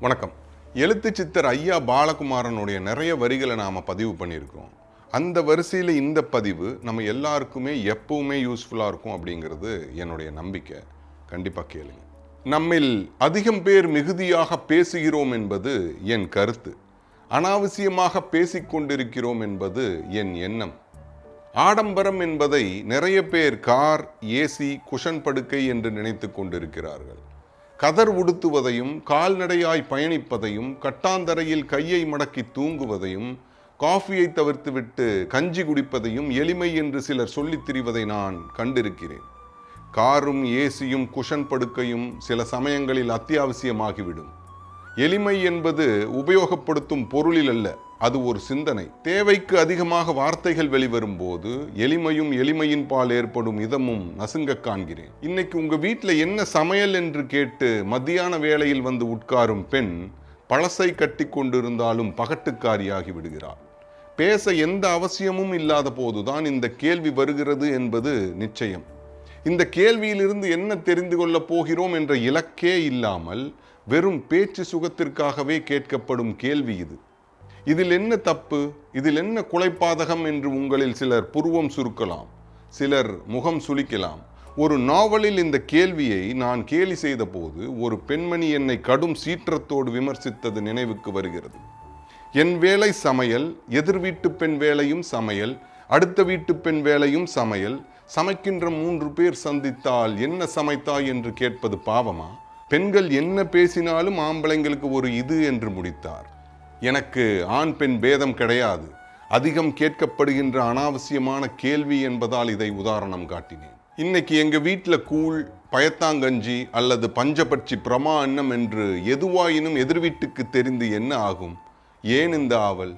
வணக்கம். எழுத்து சித்தர் ஐயா பாலகுமாரனுடைய நிறைய வரிகளை நாம் பதிவு பண்ணியிருக்கோம் அந்த வரிசையில் இந்த பதிவு நம்ம எல்லாருக்குமே எப்பவுமே யூஸ்ஃபுல்லாக இருக்கும் அப்படிங்கிறது என்னுடைய நம்பிக்கை. கண்டிப்பாக கேளுங்க. நம்மில் அதிகம் பேர் மிகுதியாக பேசுகிறோம் என்பது என் கருத்து. அனாவசியமாக பேசிக்கொண்டிருக்கிறோம் என்பது என் எண்ணம். ஆடம்பரம் என்பதை நிறைய பேர் கார் ஏசி குஷன் படுக்கை என்று நினைத்து கொண்டிருக்கிறார்கள். கதர் உடுத்துவதையும் கால்நடையாய் பயணிப்பதையும் கட்டாந்தரையில் கையை மடக்கி தூங்குவதையும் காஃபியை தவிர்த்துவிட்டு கஞ்சி குடிப்பதையும் எளிமை என்று சிலர் சொல்லித் திரிவதை நான் கண்டிருக்கிறேன். காரும் ஏசியும் குஷன் படுக்கையும் சில சமயங்களில் அத்தியாவசியமாகிவிடும். எளிமை என்பது உபயோகப்படுத்தும் பொருளில் அல்ல அது ஒரு சிந்தனை. தேவைக்கு அதிகமாக வார்த்தைகள் வெளிவரும் போது எளிமையும் எளிமையின் பால் ஏற்படும் இதமும் நசுங்க காண்கிறேன். இன்னைக்கு உங்க வீட்டில் என்ன சமையல் என்று கேட்டு மத்தியான வேளையில் வந்து உட்காரும் பெண் பழசை கட்டி கொண்டிருந்தாலும் பகட்டுக்காரியாகி விடுகிறார் பேச எந்த அவசியமும் இல்லாத போதுதான் இந்த கேள்வி வருகிறது என்பது நிச்சயம். இந்த கேள்வியிலிருந்து என்ன தெரிந்து கொள்ளப் போகிறோம் என்ற இலக்கே இல்லாமல் வெறும் பேச்சு சுகத்திற்காகவே கேட்கப்படும் கேள்வி இது. இதில் என்ன தப்பு? இதில் என்ன குலைப்பாதகம் என்று உங்களில் சிலர் புருவம் சுருக்கலாம் சிலர் முகம் சுளிக்கலாம். ஒரு நாவலில் இந்த கேள்வியை நான் கேலி செய்தபோது ஒரு பெண்மணி என்னை கடும் சீற்றத்தோடு விமர்சித்தது நினைவுக்கு வருகிறது. என் வேலை சமையல் எதிர் வீட்டு பெண் வேலையும் சமையல் அடுத்த வீட்டு பெண் வேலையும் சமையல் சமைக்கின்ற மூன்று பேர் சந்தித்தால் என்ன சமைத்தாய் என்று கேட்பது பாவமா? பெண்கள் என்ன பேசினாலும் ஆம்பளைங்களுக்கு ஒரு இது என்று முடித்தார். எனக்கு ஆண் பெண் பேதம் கிடையாது. அதிகம் கேட்கப்படுகின்ற அனாவசியமான கேள்வி என்பதால் இதை உதாரணம் காட்டினேன். இன்னைக்கு எங்க வீட்டில் கூழ் பயத்தாங்கஞ்சி அல்லது பஞ்சபட்சி பிரமா அன்னம் என்று எதுவாயினும் எதிர் வீட்டுக்கு தெரிந்து என்ன ஆகும்? ஏன் இந்த ஆவல்?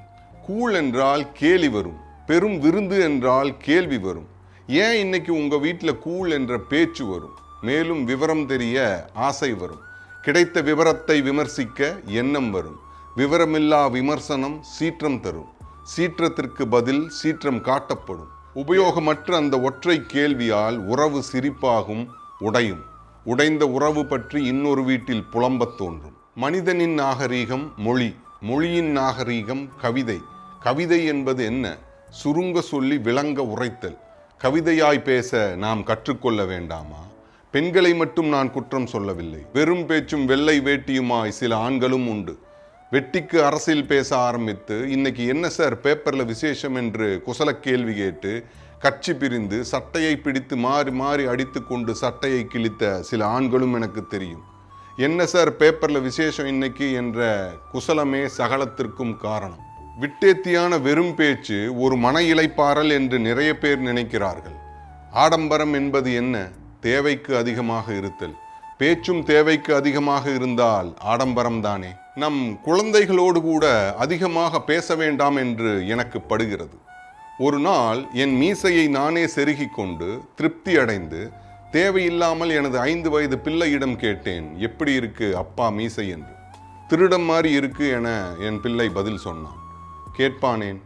கூழ் என்றால் கேலி வரும். பெரும் விருந்து என்றால் கேள்வி வரும். ஏன் இன்னைக்கு உங்க வீட்டில் கூழ் என்ற பேச்சு வரும்? மேலும் விவரம் தெரிய ஆசை வரும். கிடைத்த விவரத்தை விமர்சிக்க எண்ணம் வரும். விவரமில்லா விமர்சனம் சீற்றம் தரும். சீற்றத்திற்கு பதில் சீற்றம் காட்டப்படும். உபயோகமற்ற அந்த ஒற்றை கேள்வியால் உறவு சிரிப்பாகும் உடையும். உடைந்த உறவு பற்றி இன்னொரு வீட்டில் புலம்பத் தோன்றும். மனிதனின் நாகரீகம் மொழி. மொழியின் நாகரீகம் கவிதை. கவிதை என்பது என்ன? சுருங்க சொல்லி விளங்க உரைத்தல். கவிதையாய் பேச நாம் கற்றுக்கொள்ள வேண்டாமா? பெண்களை மட்டும் நான் குற்றம் சொல்லவில்லை. வெறும் பேச்சும் வெள்ளை வேட்டியுமாய் சில ஆண்களும் உண்டு. வெட்டிக்கு அரசியல் பேச ஆரம்பித்து இன்னைக்கு என்ன சார்? பேப்பரில் விசேஷம் என்று குசல கேள்வி கேட்டு கட்சி பிரிந்து சட்டையை பிடித்து மாறி மாறி அடித்து கொண்டு சட்டையை கிழித்த சில ஆண்களும் எனக்கு தெரியும். என்ன சார்? பேப்பரில் விசேஷம் இன்னைக்கு என்ற குசலமே சகலத்திற்கும் காரணம். விட்டேத்தியான வெறும் பேச்சு ஒரு மன இலைப்பாறல் என்று நிறைய பேர் நினைக்கிறார்கள். ஆடம்பரம் என்பது என்ன? தேவைக்கு அதிகமாக இருத்தல். பேச்சும் தேவைக்கு அதிகமாக இருந்தால் ஆடம்பரம் தானே. நம் குழந்தைகளோடு கூட அதிகமாக பேச வேண்டாம் என்று எனக்கு படுகிறது. ஒரு நாள் என் மீசையை நானே செருகிக் கொண்டு திருப்தி அடைந்து தேவையில்லாமல் எனது ஐந்து வயது பிள்ளையிடம் கேட்டேன் எப்படி இருக்கு அப்பா மீசை? என்று. திருடம் மாதிரி இருக்கு என என் பிள்ளை பதில் சொன்னான். கேட்பானேன்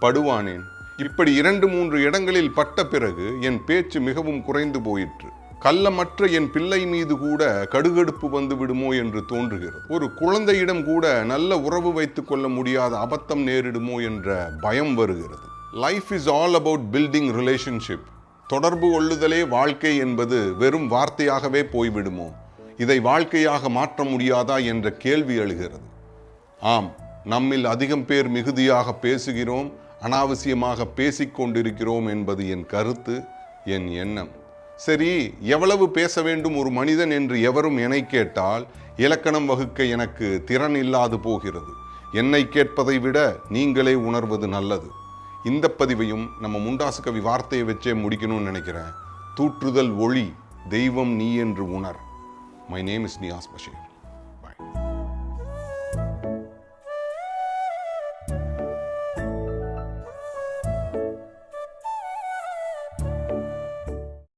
படுவானேன் இப்படி இரண்டு மூன்று இடங்களில் பட்ட பிறகு என் பேச்சு மிகவும் குறைந்து போயிற்று. கள்ளமற்ற என் பிள்ளை மீது கூட கடுகடுப்பு வந்து விடுமோ என்று தோன்றுகிறது. ஒரு குழந்தையிடம் கூட நல்ல உறவு வைத்துக் கொள்ள முடியாத அபத்தம் நேரிடுமோ என்ற பயம் வருகிறது. Life is all about building relationship தொடர்பு கொள்ளுதலே வாழ்க்கை என்பது வெறும் வார்த்தையாகவே போய்விடுமோ? இதை வாழ்க்கையாக மாற்ற முடியாதா என்ற கேள்வி எழுகிறது. ஆம் நம்மில் அதிகம் பேர் மிகுதியாக பேசுகிறோம் அனாவசியமாக பேசிக் கொண்டிருக்கிறோம் என்பது என் கருத்து என் எண்ணம். சரி எவ்வளவு பேச வேண்டும் ஒரு மனிதன் என்று எவரும் என்னை கேட்டால் இலக்கணம் வகுக்க எனக்கு திறன் இல்லாது போகிறது. என்னை கேட்பதை விட நீங்களே உணர்வது நல்லது. இந்த பதிவையும் நம்ம முண்டாசு கவி வார்த்தையை வச்சே முடிக்கணும்னு நினைக்கிறேன். தூற்றுதல் ஒளி தெய்வம் நீ என்று உணர். My name is Niyas Basheer